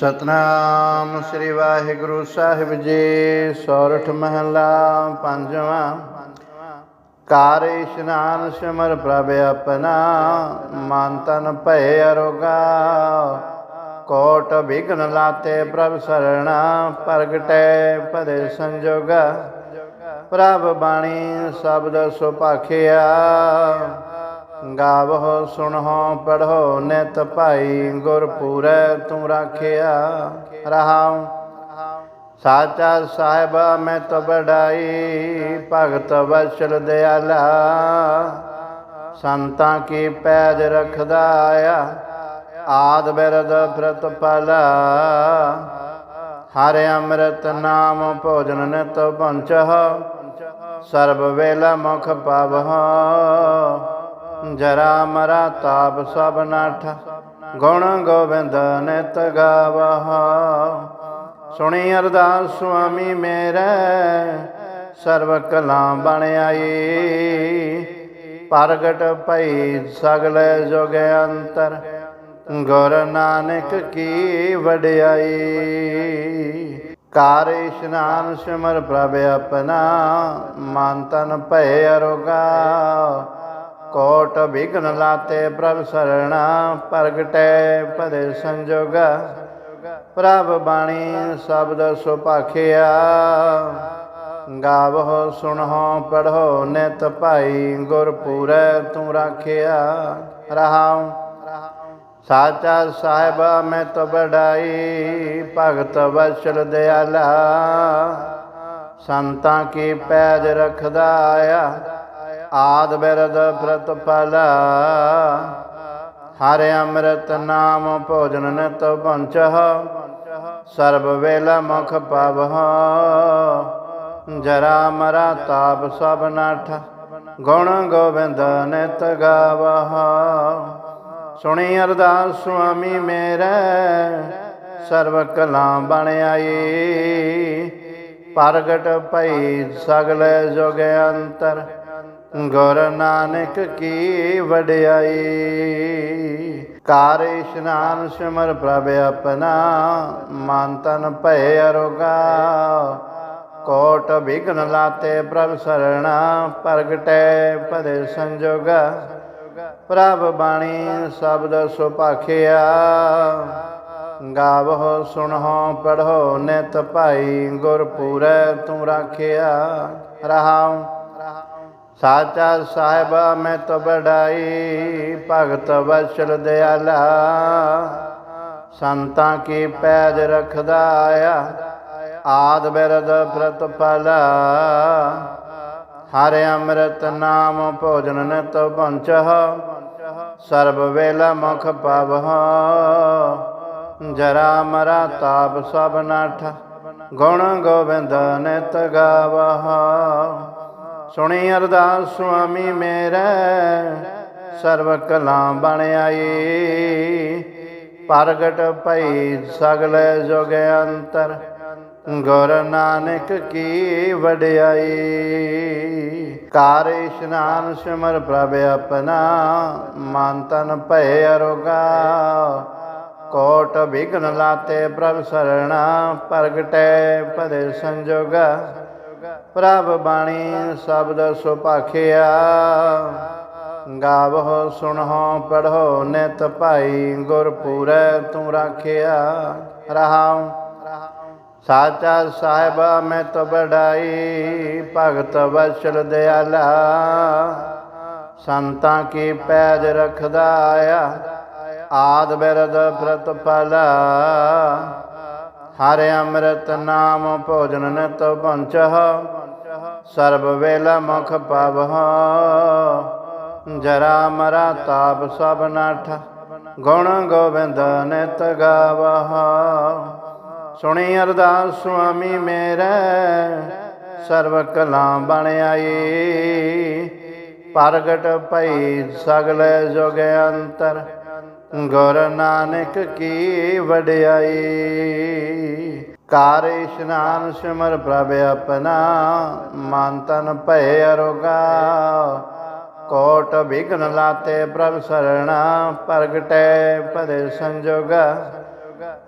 ਸਤਨਾਮ ਸ੍ਰੀ ਵਾਹਿਗੁਰੂ ਸਾਹਿਬ ਜੀ, ਸੋਰਠ ਮਹਲਾ ਪੰਜਵਾਂ। ਕਾਰ ਇਸ਼ਨਾਨ ਸਿਮਰ ਪ੍ਰਭ ਆਪਣਾ, ਮਨ ਤਨ ਭੈ ਅਰੋਗਾ। ਕੋਟ ਵਿਗਨ ਲਾਤੇ ਪ੍ਰਭ ਸਰਣਾ, ਪ੍ਰਗਟੈ ਪਦੇ ਸੰਜੋਗਾ। ਪ੍ਰਭ ਬਾਣੀ ਸ਼ਬਦ ਸੁਭਾਖਿਆ। ਗਾਵੋ ਸੁਣੋ ਪੜੋ ਨਿਤ ਭਾਈ ਗੁਰ ਪੂਰੈ ਤੂੰ ਰਾਖਿਆ ਰਹਾਉ। ਸਾਚਾ ਸਾਹਿਬ ਮੈਂ ਤੋ ਬੜਾਈ ਭਗਤ ਵਸਲ ਦਿਆਲਾ। ਸੰਤਾਂ ਕੀ ਪੈਜ ਰਖਦਾ ਆਇਆ ਆਦ ਬਿਰਦ ਪ੍ਰਤਪਾਲਾ। ਹਰਿ ਅੰਮ੍ਰਿਤ ਨਾਮ ਭੋਜਨ ਨਿਤ ਪੰਚਹ, ਸਰਬ ਵੇਲਾ ਮੁਖ ਪਾਵਹ। ਜਰਾ ਮਰਾ ਤਾਪ ਸਭ ਨਾਠ, ਗੁਣ ਗੋਬਿੰਦ ਨਿਤ ਗਾਵਹ। ਸੁਣੀ ਅਰਦਾਸ ਸੁਆਮੀ ਮੇਰੇ, ਸਰਵ ਕਲਾਂ ਬਣ ਆਈ। ਪ੍ਰਗਟ ਪਈ ਸਗਲੇ ਜੁਗ ਅੰਤਰ, ਗੁਰ ਨਾਨਕ ਕੀ ਵਡਿਆਈ। ਕਾਰ ਇਸ਼ਨਾਨ ਸਿਮਰ ਪ੍ਰਭ ਆਪਣਾ, ਮਨ ਤਨ ਭੈ ਅਰੋਗਾ। ਕੋਟ ਵਿਗਨ ਲਾਤੇ ਪ੍ਰਭ ਸਰਣਾ, ਪ੍ਰਗਟੈ ਪਦੇ ਸੰਜੋਗਾ। ਪ੍ਰਭ ਬਾਣੀ ਸ਼ਬਦ ਸੁਭਾਖਿਆ। ਗਾਵੋ, ਸੁਣੋ ਪੜੋ ਨਿਤ ਭਾਈ ਗੁਰ ਪੂਰੈ ਤੂੰ ਰਾਖਿਆ। ਰਹਾਉ, ਸਾਚਾ ਸਾਹਿਬ ਮੈਂ ਤੋ ਬੜਾਈ ਭਗਤ ਵਸਲ ਦਿਆਲਾ। ਸੰਤਾਂ ਕੀ ਪੈਜ ਰਖਦਾ ਆਇਆ ਆਦ ਬਿਰਦ ਪ੍ਰਤਪਾਲਾ ਹਰਿ ਅੰਮ੍ਰਿਤ ਨਾਮ ਭੋਜਨ ਨਿਤ ਪੰਚਹ ਸਰਬ ਵੇਲਾ ਮੁਖ ਪਾਵਹ ਜਰਾ ਮਰਾ ਤਾਪ ਸਭ ਨਾਠ। ਗੁਣ ਗੋਬਿੰਦ ਨਿਤ ਗਾਵਹ ਸੁਣੀ ਅਰਦਾਸ ਸੁਆਮੀ ਮੇਰੇ। ਸਰਬ ਕਲਾਂ ਬਣ ਆਈ। ਪ੍ਰਗਟ ਭਈ ਸਗਲੇ ਜੁਗ ਅੰਤਰ। ਗੁਰ ਨਾਨਕ ਕੀ ਵਡਿਆਈ। ਕਾਰ ਇਸ਼ਨਾਨ ਸਿਮਰ ਪ੍ਰਭ ਆਪਣਾ, ਮਨ ਤਨ ਭੈ ਅਰੋਗਾ। ਕੋਟ ਵਿਗਨ ਲਾਤੇ ਪ੍ਰਭ ਸਰਣਾ, ਪ੍ਰਗਟੈ ਪਦੇ ਸੰਜੋਗਾ। ਪ੍ਰਭ ਬਾਣੀ ਸ਼ਬਦ ਸੁਭਾਖਿਆ। ਗਾਵੋ ਸੁਣੋ ਪੜੋ ਨਿਤ ਭਾਈ ਗੁਰ ਪੂਰੈ ਤੂੰ ਰਾਖਿਆ। ਰਹਾਉ ਸਾਚਾ ਸਾਹਿਬਾ ਮੈਂ ਤੋ ਬੜਾਈ ਭਗਤ ਵਸਲ ਦਿਆਲਾ। ਸੰਤਾਂ ਕੀ ਪੈਜ ਰਖਦਾ ਆਇਆ ਆਦ ਬਿਰਦ ਪ੍ਰਤਪਾਲਾ। ਹਰਿ ਅੰਮ੍ਰਿਤ ਨਾਮ ਭੋਜਨ ਨਿਤ ਪੰਚਹ ਸਰਬ ਵੇਲਾ ਮੁਖ ਪਾਵਹ। ਜਰਾ ਮਰਾ ਤਾਪ ਸਭ ਨਾਠ, ਗੁਣ ਗੋਬਿੰਦ ਨਿਤ ਗਾਵਹ। ਸੁਣੀ ਅਰਦਾਸ ਸੁਆਮੀ ਮੇਰੇ ਸਰਬ ਕਲਾਂ ਬਣ ਆਈ। ਪ੍ਰਗਟ ਭਈ ਸਗਲੇ ਜੁਗ ਅੰਤਰ, ਗੁਰ ਨਾਨਕ ਕੀ ਵਡਿਆਈ। ਕਾਰ ਇਸ਼ਨਾਨ ਸਿਮਰ ਪ੍ਰਭ ਆਪਣਾ, ਮਨ ਤਨ ਭੈ ਅਰੋਗਾ। ਕੋਟ ਵਿਗਨ ਲਾਤੇ ਪ੍ਰਭ ਸਰਣਾ, ਪ੍ਰਗਟੈ ਪਦੇ ਸੰਜੋਗਾ। ਪ੍ਰਭ ਬਾਣੀ ਸ਼ਬਦ ਸੁਭਾਖਿਆ। ਗਾਵੋ ਸੁਣੋ ਪੜੋ ਨਿਤ ਭਾਈ ਗੁਰ ਤੂੰ ਰਾਖਿਆ। ਰਹਾਉ। ਸਾਚਾ ਸਾਹਿਬ ਮੈਂ ਤੋ ਬੜਾਈ ਭਗਤ ਵਸਲ ਦਿਆਲਾ। ਸੰਤਾਂ ਕੀ ਪੈਜ ਰਖਦਾ ਆਇਆ ਆਦ ਬਿਰਦ ਪ੍ਰਤਪਾਲਾ। ਹਰਿ ਅੰਮ੍ਰਿਤ ਨਾਮ ਭੋਜਨ ਨਿਤ ਪੰਚਹ ਸਰਬ ਵੇਲਾ ਮੁਖ ਪਾਵਹ, ਜਰਾ ਮਰਾ ਤਾਪ ਸਭ ਨਾਠ, ਗੁਣ ਗੋਬਿੰਦ ਨਿਤ ਗਾਵਹ। ਸੁਣੀ ਅਰਦਾਸ ਸੁਆਮੀ ਮੇਰੇ, ਸਰਬ ਕਲਾਂ ਬਣ ਆਈ। ਪ੍ਰਗਟ ਪਈ ਸਗਲੇ ਜੁਗ ਅੰਤਰ, ਗੁਰ ਨਾਨਕ ਕੀ ਵਡਿਆਈ। ਕਾਰ ਇਸ਼ਨਾਨ ਸਿਮਰ ਪ੍ਰਭ ਆਪਣਾ, ਮਨ ਤਨ ਭੈ ਅਰੋਗਾ। ਕੋਟ ਵਿਗਨ ਲਾਤੇ ਪ੍ਰਭ ਸਰਣਾ, ਪ੍ਰਗਟੈ ਪਦੇ ਸੰਜੋਗਾ।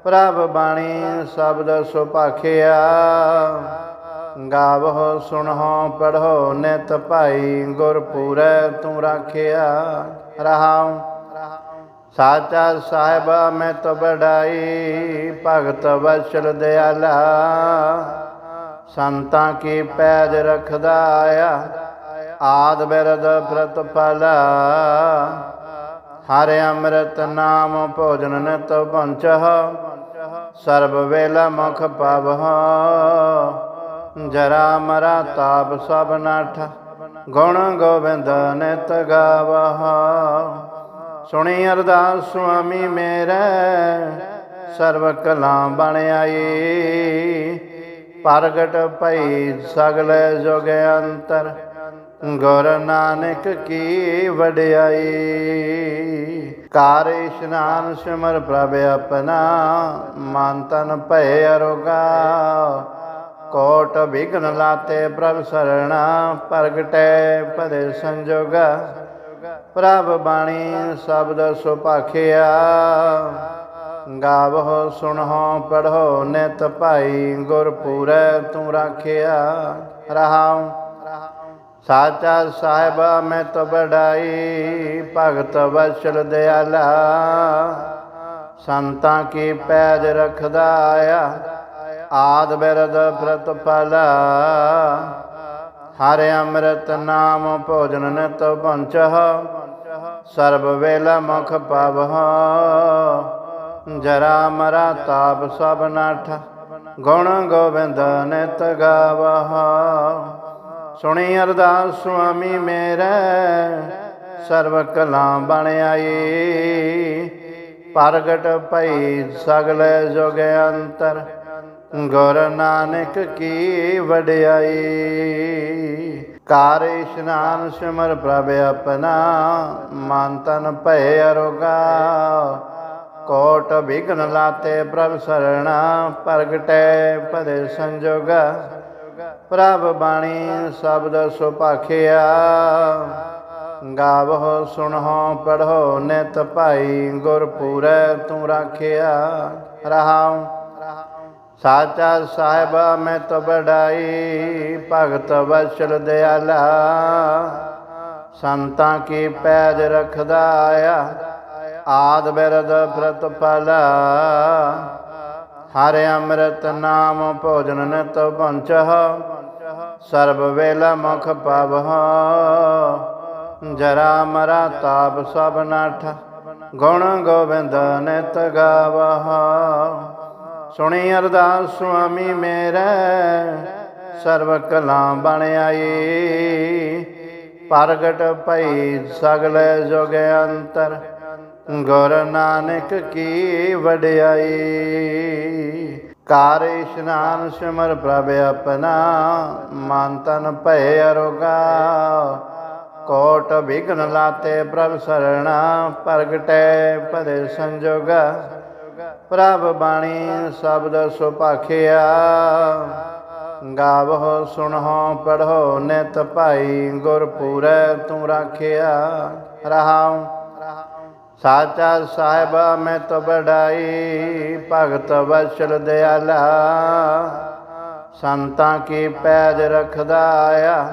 ਪ੍ਰਭ ਬਾਣੀ ਸ਼ਬਦ ਸੁਭਾਖਿਆ। ਗਾਵੋ ਸੁਣੋ ਪੜੋ ਨਿਤ ਭਾਈ ਗੁਰ ਪੂਰੈ ਤੂੰ ਰਾਖਿਆ। ਰਹਾਉ ਸਾਚਾ ਸਾਹਿਬਾ ਮੈਂ ਤੋ ਬੜਾਈ ਭਗਤ ਵਸਲ ਦਿਆਲਾ। ਸੰਤਾਂ ਕੀ ਪੈਜ ਰਖਦਾ ਆਇਆ ਆਦ ਬਿਰਦ ਪ੍ਰਤਪਾਲਾ। ਹਰਿ ਅੰਮ੍ਰਿਤ ਨਾਮ ਭੋਜਨ ਨਿਤ ਪੰਚਹ ਸਰਬ ਵੇਲਾ ਮੁਖ ਪਾਵਹ ਜਰਾ ਮਰਾ ਤਾਪ ਸਭ ਨਾਠ, ਗੁਣ ਗੋਬਿੰਦ ਨਿਤ ਗਾਵਹ ਸੁਣੀ ਅਰਦਾਸ ਸੁਆਮੀ ਮੇਰੇ ਸਰਬ ਕਲਾ ਬਣ ਆਈ। ਪ੍ਰਗਟ ਪਈ ਸਗਲੇ ਜੁਗ ਅੰਤਰ, ਗੁਰ ਨਾਨਕ ਕੀ ਵਡਿਆਈ। ਕਾਰ ਇਸ਼ਨਾਨ ਸਿਮਰ ਪ੍ਰਭ ਆਪਣਾ, ਮਨ ਤਨ ਭੈ ਅਰੋਗਾ। ਕੋਟ ਵਿਗਨ ਲਾਤੇ ਪ੍ਰਭ ਸਰਣਾ, ਪ੍ਰਗਟੈ ਪਦੇ ਸੰਜੋਗਾ। ਪ੍ਰਭ ਬਾਣੀ ਸ਼ਬਦ ਸੁਭਾਖਿਆ। ਗਾਵੋ ਸੁਣੋ ਪੜੋ ਨਿਤ ਭਾਈ ਗੁਰ ਪੂਰੈ ਤੂੰ ਰਾਖਿਆ। ਰਹਾਉ। ਸਾਚਾ ਸਾਹਿਬ ਮੈਂ ਤੋ ਬੜਾਈ ਭਗਤ ਵਸਲ ਦਿਆਲਾ। ਸੰਤਾਂ ਕੀ ਪੈਜ ਰਖਦਾ ਆਇਆ ਆਦ ਬਿਰਦ ਪ੍ਰਤਪਾਲਾ। ਹਰਿ ਅੰਮ੍ਰਿਤ ਨਾਮ ਭੋਜਨ ਨਿਤ ਪੰਚਹ ਸਰਬ ਵੇਲਾ ਮੁਖ ਪਾਵਹ। ਜਰਾ ਮਰਾ ਤਾਪ ਸਭ ਨਾਠ। ਗੁਣ ਗੋਬਿੰਦ ਨਿਤ ਗਾਵਹ। ਸੁਣੀ ਅਰਦਾਸ ਸੁਆਮੀ ਮੇਰੇ, ਸਰਬ ਕਲਾ ਬਣ ਆਈ। ਪ੍ਰਗਟ ਪਈ ਸਗਲੇ ਜੁਗ ਅੰਤਰ। ਗੁਰ ਨਾਨਕ ਕੀ ਵਡਿਆਈ। ਕਾਰ ਇਸ਼ਨਾਨ ਸਿਮਰ ਪ੍ਰਭ ਆਪਣਾ, ਮਨ ਤਨ ਭੈ ਅਰੋਗਾ। ਕੋਟ ਵਿਗਨ ਲਾਤੇ ਪ੍ਰਭ ਸਰਣਾ, ਪ੍ਰਗਟੈ ਭਰੇ ਸੰਜੋਗਾ। ਪ੍ਰਭ ਬਾਣੀ ਸ਼ਬਦ ਸੁਭਾਖਿਆ ਗਾਵੋ ਸੁਣੋ ਪੜੋ ਨਿਤ ਭਾਈ ਗੁਰ ਪੂਰੈ ਤੂੰ ਰਾਖਿਆ। ਰਹਾਉ ਸਾਚਾ ਸਾਹਿਬਾ ਮੈਂ ਤੋ ਬੜਾਈ ਭਗਤ ਵਸਲ ਦਿਆਲਾ। ਸੰਤਾਂ ਕੀ ਪੈਜ ਰਖਦਾ ਆਇਆ ਆਦ ਬਿਰਦ ਪ੍ਰਤਪਾਲਾ। ਹਰਿ ਅੰਮ੍ਰਿਤ ਨਾਮ ਭੋਜਨ ਨਿਤ ਪੰਚਹ ਸਰਬ ਵੇਲਾ ਮੁਖ ਪਾਵਹ ਜਰਾ ਮਰਾ ਤਾਪ ਸਭ ਨਾਠ। ਗੁਣ ਗੋਬਿੰਦ ਨਿਤ ਗਾਵਹ ਸੁਣੀ ਅਰਦਾਸ ਸੁਆਮੀ ਮੇਰੇ ਸਰਬ ਕਲਾ ਬਣ ਆਈ। ਪ੍ਰਗਟ ਭਈ ਸਗਲੇ ਜੁਗ ਅੰਤਰ, ਗੁਰ ਨਾਨਕ ਕੀ ਵਡਿਆਈ। ਕਾਰ ਇਸ਼ਨਾਨ ਸਿਮਰ ਪ੍ਰਭ ਆਪਣਾ, ਮਨ ਤਨ ਭੈ ਅਰੋਗਾ। ਕੋਟ ਵਿਗਨ ਲਾਤੇ ਪ੍ਰਭ ਸਰਣਾ, ਪ੍ਰਗਟੈ ਪਦੇ ਸੰਜੋਗਾ। ਪ੍ਰਭ ਬਾਣੀ ਸ਼ਬਦ ਸੁਭਾਖਿਆ ਗਾਵੋ ਸੁਣੋ ਪੜੋ ਨਿਤ ਭਾਈ ਗੁਰ ਤੂੰ ਰਾਖਿਆ ਰਹਾਉ। ਸਾਚਾ ਸਾਹਿਬ ਮੈਂ ਤੋ ਬੜਾਈ ਭਗਤ ਵਸਲ ਦਿਆਲਾ। ਸੰਤਾਂ ਕੀ ਪੈਜ ਰਖਦਾ ਆਇਆ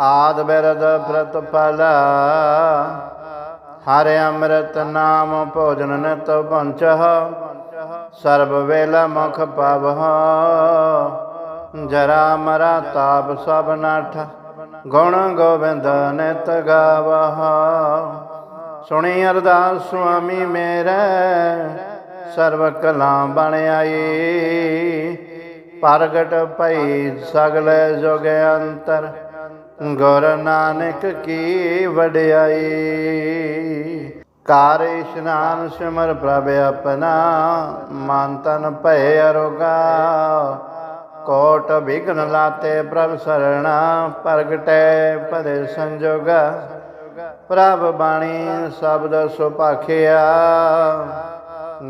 ਆਦ ਬਿਰਦ ਪ੍ਰਤਪਾਲਾ। ਹਰਿ ਅੰਮ੍ਰਿਤ ਨਾਮ ਭੋਜਨ ਨਿਤ ਪੰਚਹ ਸਰਬ ਵੇਲਾ ਮੁਖ ਪਾਵਹ। ਜਰਾ ਮਰਾ ਤਾਪ ਸਭ ਨਾਠ। ਗੁਣ ਗੋਬਿੰਦ ਨਿਤ ਗਾਵਹ। ਸੁਣੀ ਅਰਦਾਸ ਸੁਆਮੀ ਮੇਰੇ। ਸਰਬ ਕਲਾ ਬਣ ਆਈ। ਪ੍ਰਗਟ ਪਈ ਸਗਲੇ ਜੁਗ ਅੰਤਰ। ਗੁਰ ਨਾਨਕ ਕੀ ਵਡਿਆਈ। ਕਾਰ ਇਸ਼ਨਾਨ ਸਿਮਰ ਪ੍ਰਭ ਆਪਣਾ, ਮਨ ਤਨ ਭੈ ਅਰੋਗਾ। ਕੋਟ ਵਿਗਨ ਲਾਤੇ ਪ੍ਰਭ ਸਰਣਾ, ਪ੍ਰਗਟੈ ਪਦੇ ਸੰਜੋਗਾ। ਪ੍ਰਭ ਬਾਣੀ ਸ਼ਬਦ ਸੁਭਾਖਿਆ।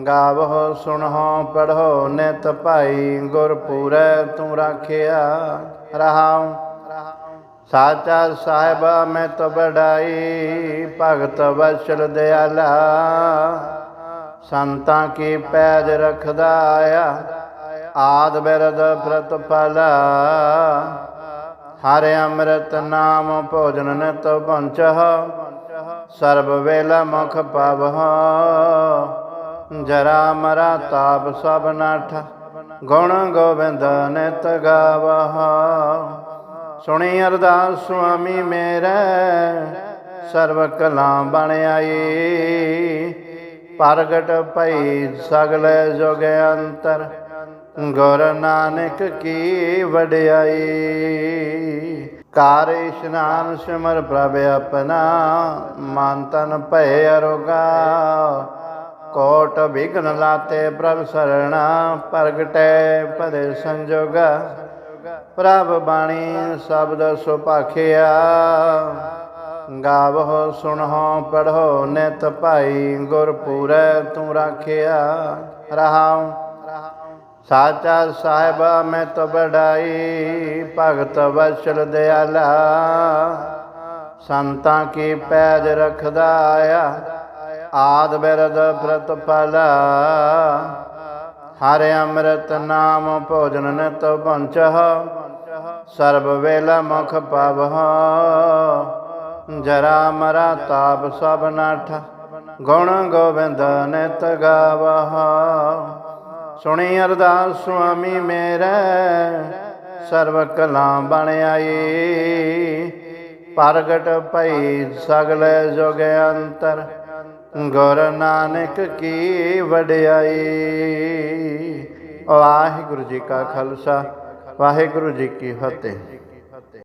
ਗਾਵੋ, ਸੁਣੋ ਪੜੋ ਨਿਤ ਭਾਈ ਗੁਰ ਪੂਰੈ ਤੂੰ ਰਾਖਿਆ। ਰਹਾਉ ਸਾਚਾ ਸਾਹਿਬਾ ਮੈਂ ਤੋ ਭਗਤ ਵਸਲ ਦਿਆਲਾ। ਸੰਤਾਂ ਕੀ ਪੈਜ ਰਖਦਾ ਆਇਆ ਆਦ ਬਿਰਦ ਪ੍ਰਤਪਲ। ਹਰਿ ਅੰਮ੍ਰਿਤ ਨਾਮ ਭੋਜਨ ਨਿਤ ਪੰਚਹ ਸਰਬ ਵੇਲਾ ਮੁਖ ਪਾਵਹ। ਜਰਾ ਮਰਾ ਤਾਪ ਸਭ ਨਾਠ, ਗੁਣ ਗੋਬਿੰਦ ਨਿਤ ਗਾਵਹ। ਸੁਣੀ ਅਰਦਾਸ ਸੁਆਮੀ ਮੇਰਾ ਸਰਬ ਕਲਾ ਬਣ ਆਈ। ਪ੍ਰਗਟ ਪਈ ਸਗਲੇ ਜੁਗ ਅੰਤਰ, ਗੁਰ ਨਾਨਕ ਕੀ ਵਡਿਆਈ। ਕਾਰ ਇਸ਼ਨਾਨ ਸਿਮਰ ਪ੍ਰਭ ਆਪਣਾ, ਮਨ ਤਨ ਭੈ ਅਰੋਗਾ। ਕੋਟ ਵਿਗਨ ਲਾਤੇ ਪ੍ਰਭ ਸਰਣਾ, ਪ੍ਰਗਟੈ ਪਦੇ ਸੰਜੋਗਾ। ਪ੍ਰਭ ਬਾਣੀ ਸ਼ਬਦ ਸੁਭਾਖਿਆ। ਗਾਵੋ ਸੁਣੋ ਪੜੋ ਨਿਤ ਭਾਈ ਗੁਰ ਪੂਰੈ ਤੂੰ ਰਾਖਿਆ। ਰਹਾਉ। ਸਾਚਾ ਸਾਹਿਬ ਮੈਂ ਤੋ ਬੜਾਈ ਭਗਤ ਵਸਲ ਦਿਆਲਾ। ਸੰਤਾਂ ਕੀ ਪੈਜ ਰਖਦਾ ਆਇਆ ਆਦ ਬਿਰਦ ਪ੍ਰਤਪਲ। ਹਰਿ ਅੰਮ੍ਰਿਤ ਨਾਮ ਭੋਜਨ ਨਿਤ ਪੰਚਹ ਸਰਬ ਵੇਲਾ ਮੁਖ ਪਾਵਹ। ਜਰਾ ਮਰਾ ਤਾਪ ਸਭ ਨਾਠ। ਗੁਣ ਗੋਬਿੰਦ ਨਿਤ ਗਾਵਹ। ਸੁਣੀ ਅਰਦਾਸ ਸੁਆਮੀ ਮੇਰੇ, ਸਰਬ ਕਲਾ ਬਣ ਆਈ। ਪ੍ਰਗਟ ਭਈ ਸਗਲੇ ਜੁਗ ਅੰਤਰ। ਗੁਰ ਨਾਨਕ ਕੀ ਵਡਿਆਈ। ਵਾਹਿਗੁਰੂ ਜੀ ਕਾ ਖਾਲਸਾ। ਵਾਹਿਗੁਰੂ ਜੀ ਕੀ ਫਤਿਹ।